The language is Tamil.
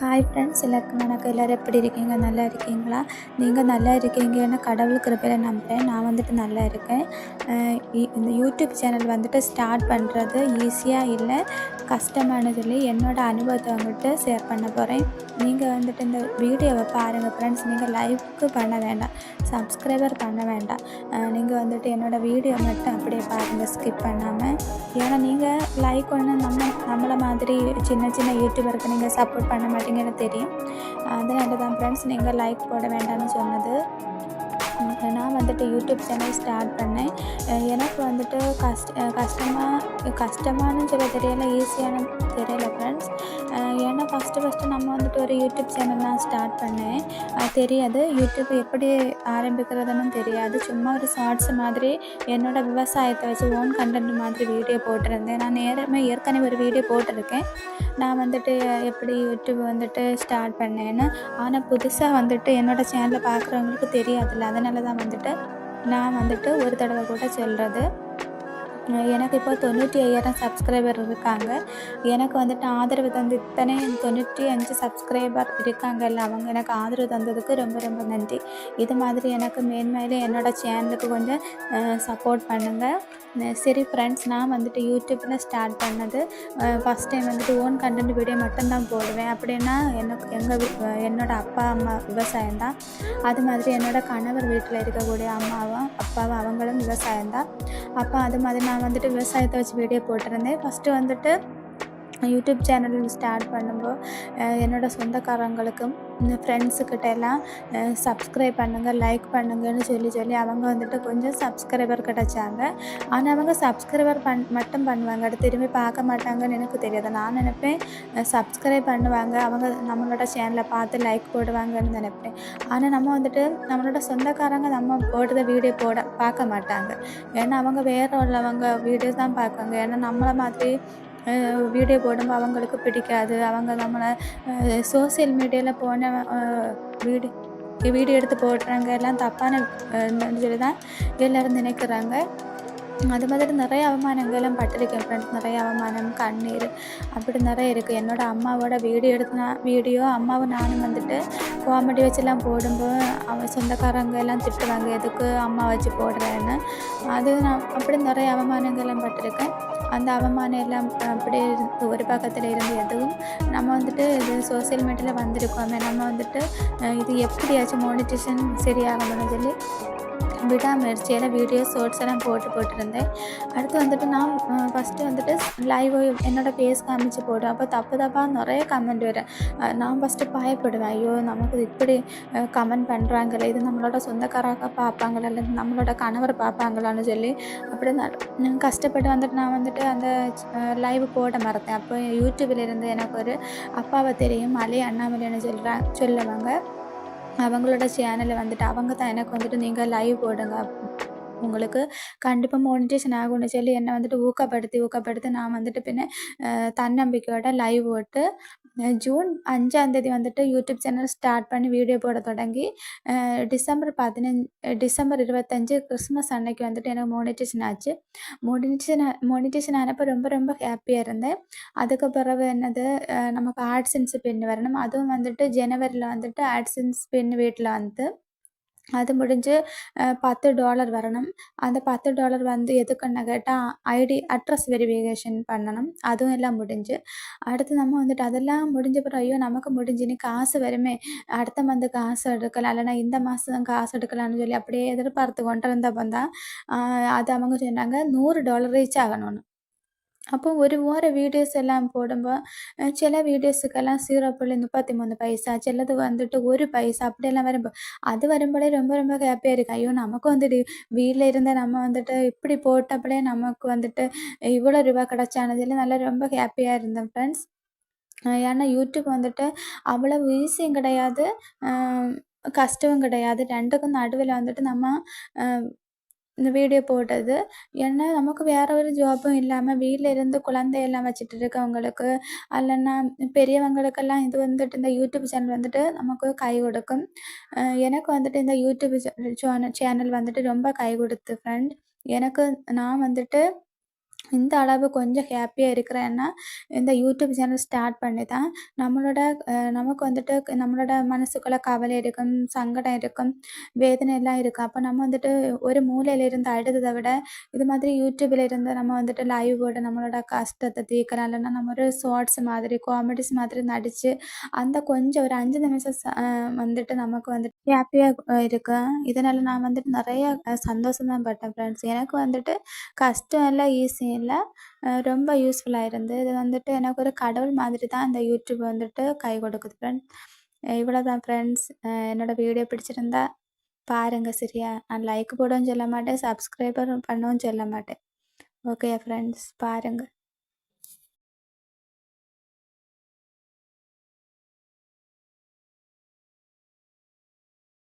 ஹாய் ஃப்ரெண்ட்ஸ் எல்லாருக்கும் வணக்கம். எல்லோரும் எப்படி இருக்கீங்க? நல்லா இருக்கீங்களா? நீங்கள் நல்லா இருக்கீங்கன்னு கடவுள் கிருப்பையில் நம்புகிறேன் நான் வந்துட்டு நல்லா இருக்கேன். இந்த யூடியூப் சேனல் வந்துட்டு ஸ்டார்ட் பண்ணுறது ஈஸியாக இல்லை. கஷ்டமானு சொல்லி என்னோட அனுபவத்தை வந்துட்டு ஷேர் பண்ண போகிறேன் நீங்கள் வந்துட்டு இந்த வீடியோவை பாருங்கள் ஃப்ரெண்ட்ஸ் நீங்கள் லைக்கு பண்ண வேண்டாம் சப்ஸ்கிரைபர் பண்ண வேண்டாம். நீங்கள் வந்துட்டு என்னோட வீடியோ மட்டும் அப்படியே பாருங்கள் ஸ்கிப் பண்ணாமல் ஏன்னா நீங்கள் லைக் ஒன்று நம்ம நம்மளை மாதிரி சின்ன சின்ன யூடியூபருக்கு நீங்கள் சப்போர்ட் பண்ண மாட்டீங்கன்னு தெரியும். அதனால தான் ஃப்ரெண்ட்ஸ் நீங்கள் லைக் போட வேண்டாம்னு சொன்னது. நான் வந்துட்டு யூடியூப் சேனல் ஸ்டார்ட் பண்ணேன். எனக்கு வந்துட்டு கஷ்ட கஷ்டமாக கஷ்டமானு சொல்ல தெரியல ஈஸியான தெரியல ஃப்ரெண்ட்ஸ் ஏன்னா ஃபஸ்ட்டு ஃபஸ்ட்டு நம்ம வந்துட்டு ஒரு யூடியூப் சேனல் நான் ஸ்டார்ட் பண்ணேன். அது தெரியாது. யூடியூப் எப்படி ஆரம்பிக்கிறதுன்னு தெரியாது. சும்மா ஒரு ஷார்ட்ஸ் மாதிரி என்னோட விவசாயத்தை வச்சு ஓன் கண்டென்ட் மாதிரி வீடியோ போட்டிருந்தேன். நான் நேரமே ஏற்கனவே ஒரு வீடியோ போட்டிருக்கேன். நான் வந்துட்டு எப்படி யூடியூப் வந்துட்டு ஸ்டார்ட் பண்ணேன்னு. ஆனால் புதுசாக வந்துட்டு என்னோடய சேனலை பார்க்குறவங்களுக்கு தெரியாதுல்ல. அதனால் தான் வந்துட்டு நான் வந்துட்டு ஒரு தடவை கூட சொல்கிறது எனக்கு இப்போ தொண்ணூற்றி ஐயாயிரம் சப்ஸ்கிரைபர் இருக்காங்க. எனக்கு வந்துட்டு ஆதரவு தந்து இத்தனை தொண்ணூற்றி அஞ்சு சப்ஸ்கிரைபர் இருக்காங்கல்ல அவங்க எனக்கு ஆதரவு தந்ததுக்கு ரொம்ப ரொம்ப நன்றி. இது மாதிரி எனக்கு மேன்மையில் என்னோடய சேனலுக்கு கொஞ்சம் சப்போர்ட் பண்ணுங்கள் சரி ஃப்ரெண்ட்ஸ் நான் வந்துட்டு யூடியூப்பில் ஸ்டார்ட் பண்ணது ஃபஸ்ட் டைம் வந்துட்டு ஓன் கண்டென்ட் வீடியோ மட்டும்தான் போடுவேன். அப்படின்னா எனக்கு எங்கள் என்னோட அப்பா அம்மா விவசாயம் தான். அது மாதிரி என்னோட கணவர் வீட்டில் இருக்கக்கூடிய அம்மாவும் அப்பாவும் அவங்களும் விவசாயம் தான். அப்போ அது மாதிரி நான் நான் வந்துட்டு விவசாயத்தை வச்சு வீடியோ போட்டிருந்தேன். ஃபஸ்ட்டு வந்துட்டு யூடியூப் சேனல் ஸ்டார்ட் பண்ணும்போது என்னோடய சொந்தக்காரங்களுக்கும் ஃப்ரெண்ட்ஸுக்கிட்ட எல்லாம் சப்ஸ்கிரைப் பண்ணுங்கள் லைக் பண்ணுங்கன்னு சொல்லி சொல்லி அவங்க வந்துட்டு கொஞ்சம் சப்ஸ்கிரைபர் கிடச்சாங்க. ஆனால் அவங்க சப்ஸ்கிரைபர் பண் மட்டும் பண்ணுவாங்க. அது திரும்பி பார்க்க மாட்டாங்கன்னு எனக்கு தெரியாது. நான் நினைப்பேன் சப்ஸ்கிரைப் பண்ணுவாங்க. அவங்க நம்மளோட சேனலை பார்த்து லைக் போடுவாங்கன்னு நினைப்பேன். ஆனால் நம்ம வந்துட்டு நம்மளோட சொந்தக்காரங்க நம்ம போடுற வீடியோ போட பார்க்க மாட்டாங்க. ஏன்னா அவங்க வேற உள்ளவங்க வீடியோஸ் தான் பார்ப்பாங்க. ஏன்னா நம்மளை மாதிரி வீடியோ போடும்போது அவங்களுக்கு பிடிக்காது. அவங்க நம்மளை சோசியல் மீடியாவில் போன வீடியோ வீடியோ எடுத்து போடுறாங்க. எல்லாம் தப்பான சொல்லி தான் எல்லோரும் நினைக்கிறாங்க. அது மாதிரி நிறைய அவமானங்களும் பட்டிருக்கேன் ஃப்ரெண்ட்ஸ் நிறைய அவமானம் கண்ணீர் அப்படி நிறைய இருக்குது என்னோட அம்மாவோட வீடியோ எடுத்துனா வீடியோ அம்மாவும் நானும் வந்துட்டு காமெடி வச்செல்லாம் போடும்போது அவன் சொந்தக்காரங்க எல்லாம் திட்டுவாங்க எதுக்கு அம்மா வச்சு போடுறேன்னு? அது நான் அப்படி நிறைய அவமானங்களும் பட்டிருக்கேன். அந்த அவமானம் எல்லாம் அப்படியே இருந்து ஒரு பக்கத்தில் இருந்து எதுவும் நம்ம வந்துட்டு இது சோசியல் மீடியாவில் வந்திருக்கோமே நம்ம வந்துட்டு இது எப்படியாச்சும் மோனிட்டேஷன் சரியாகணும்னு சொல்லி விடாமுயற்சியில் வீடியோ ஷார்ட்ஸ் எல்லாம் போட்டு போட்டிருந்தேன். அடுத்து வந்துட்டு நான் ஃபஸ்ட்டு வந்துட்டு லைவ் என்னோட ஃபேஸ் காமிச்சு போடுவேன் அப்போ தப்பு தப்பாக நிறைய கமெண்ட் வரும். நான் ஃபஸ்ட்டு பயப்படுவேன். ஐயோ நமக்கு இப்படி கமெண்ட் பண்ணுறாங்களே இது நம்மளோட சொந்தக்காராக பார்ப்பாங்களா? இல்லை நம்மளோட கணவர் பார்ப்பாங்களான்னு சொல்லி அப்படி நான் கஷ்டப்பட்டு வந்துட்டு நான் வந்துட்டு அந்த லைவ் போட மறந்தேன். அப்போ யூடியூபில் இருந்து எனக்கு ஒரு அப்பாவை தெரியும் மலை அண்ணாமலைன்னு சொல்கிறேன் சொல்லுவாங்க. அவங்களோட சேனலில் வந்துட்டு அவங்க தான் எனக்கு வந்துட்டு நீங்கள் லைவ் போடுங்க. உங்களுக்கு கண்டிப்பாக மோனிட்டேஷன் ஆகும்னு சொல்லி என்னை வந்துட்டு ஊக்கப்படுத்தி ஊக்கப்படுத்தி நான் வந்துட்டு பின்ன தன்னம்பிக்கையோட லைவ் போட்டு ஜூன் அஞ்சாம் தேதி வந்துட்டு யூடியூப் சேனல் ஸ்டார்ட் பண்ணி வீடியோ போட தொடங்கி டிசம்பர் பதினஞ்சு டிசம்பர் இருபத்தஞ்சு கிறிஸ்மஸ் அன்னைக்கு வந்துட்டு எனக்கு மோனிட்டேஷன் ஆச்சு. மோனிட்டேஷன் மோனிட்டேஷன் ஆனப்போ ரொம்ப ரொம்ப ஹாப்பியாக இருந்தேன். அதுக்கு பிறகு என்னது நமக்கு ஆட்சன்ஸ் பின் வரணும். அதுவும் வந்துட்டு ஜனவரியில் வந்துட்டு ஆட்சன்ஸ் பின் வீட்டில் வந்து அது முடிஞ்சு பத்து டாலர் வரணும். அந்த பத்து டாலர் வந்து எதுக்குன்னு கேட்டால் ஐடி அட்ரஸ் வெரிஃபிகேஷன் பண்ணணும். அதுவும் எல்லாம் முடிஞ்சு. அடுத்து நம்ம வந்துட்டு அதெல்லாம் முடிஞ்ச பிறகு ஐயோ நமக்கு முடிஞ்சு. காசு வருமே. அடுத்த மந்த் காசு எடுக்கலாம். இல்லைனா இந்த மாதம் காசு எடுக்கலாம்னு சொல்லி அப்படியே எதிர்பார்த்து கொண்டு இருந்தப்போ தான் அது அவங்க சொன்னாங்க நூறு டாலர் ரீச் ஆகணும்னு. அப்போ ஒரு வார வீடியோஸ் எல்லாம் போடும்போது அஹ் சில வீடியோஸுக்கெல்லாம் ஜீரோ புள்ளி முப்பத்தி மூணு பைசா சிலது வந்துட்டு ஒரு பைசா அப்படியெல்லாம் வரும்போது அது வரும்போதே ரொம்ப ரொம்ப ஹாப்பியாக இருக்கு ஐயோ நமக்கு வந்துட்டு வீட்டில் இருந்த நம்ம வந்துட்டு இப்படி போட்டப்படியே நமக்கு வந்துட்டு இவ்வளோ ரூபா கிடச்சானதில் நல்லா ரொம்ப ஹாப்பியாக இருந்தேன் ஃப்ரெண்ட்ஸ் ஏன்னா யூடியூப் வந்துட்டு அவ்வளோ ஈஸியும் கிடையாது அஹ் கஷ்டமும் கிடையாது ரெண்டுக்கும் நடுவில் வந்துட்டு நம்ம அஹ் இந்த வீடியோ போட்டது. ஏன்னா நமக்கு வேற ஒரு ஜாப்பும் இல்லாமல் வீட்டில் இருந்து குழந்தையெல்லாம் வச்சுட்டு இருக்கவங்களுக்கு இல்லைன்னா பெரியவங்களுக்கெல்லாம் இது வந்துட்டு இந்த யூடியூப் சேனல் வந்துட்டு நமக்கு கை கொடுக்கும். எனக்கு வந்துட்டு இந்த யூடியூப் சேனல் சேனல் வந்துட்டு ரொம்ப கை கொடுத்து ஃப்ரெண்ட் எனக்கு நான் வந்துட்டு இந்த அளவு கொஞ்சம் ஹாப்பியாக இருக்கிறேன்னா இந்த யூடியூப் சேனல் ஸ்டார்ட் பண்ணி தான் நம்மளோட நமக்கு வந்துட்டு நம்மளோட மனசுக்குள்ள கவலை இருக்கும் சங்கடம் இருக்கும் வேதனை எல்லாம் இருக்கும் அப்போ நம்ம வந்துட்டு ஒரு மூலையில இருந்து அழுததை விட இது மாதிரி யூடியூப்ல இருந்து நம்ம வந்துட்டு லைவ் போட்டு நம்மளோட கஷ்டத்தை தீர்க்கலாம். இல்லைன்னா நம்ம ஒரு ஷார்ட்ஸ் மாதிரி காமெடிஸ் மாதிரி நடித்து அந்த கொஞ்சம் ஒரு அஞ்சு நிமிஷம் வந்துட்டு நமக்கு வந்துட்டு ஹாப்பியாக இருக்கும் இதனால நான் வந்துட்டு நிறைய சந்தோஷம் தான் பட்டேன் ஃப்ரெண்ட்ஸ் எனக்கு வந்துட்டு கஷ்டம் எல்லாம் ஈஸி இல்லை. ரொம்ப யூஸ்ஃபுல்லாக இருந்து. இது வந்துட்டு எனக்கு ஒரு கடவுள் மாதிரி தான் இந்த யூடியூப் வந்துட்டு கை கொடுக்குது ஃப்ரெண்ட்ஸ் இவ்வளோ தான் ஃப்ரெண்ட்ஸ் என்னோடய வீடியோ பிடிச்சிருந்தா பாருங்கள் சரியா? நான் லைக் போடவும் சொல்ல மாட்டேன் சப்ஸ்கிரைபர் பண்ணவும் சொல்ல மாட்டேன். ஓகே ஃப்ரெண்ட்ஸ் பாருங்கள்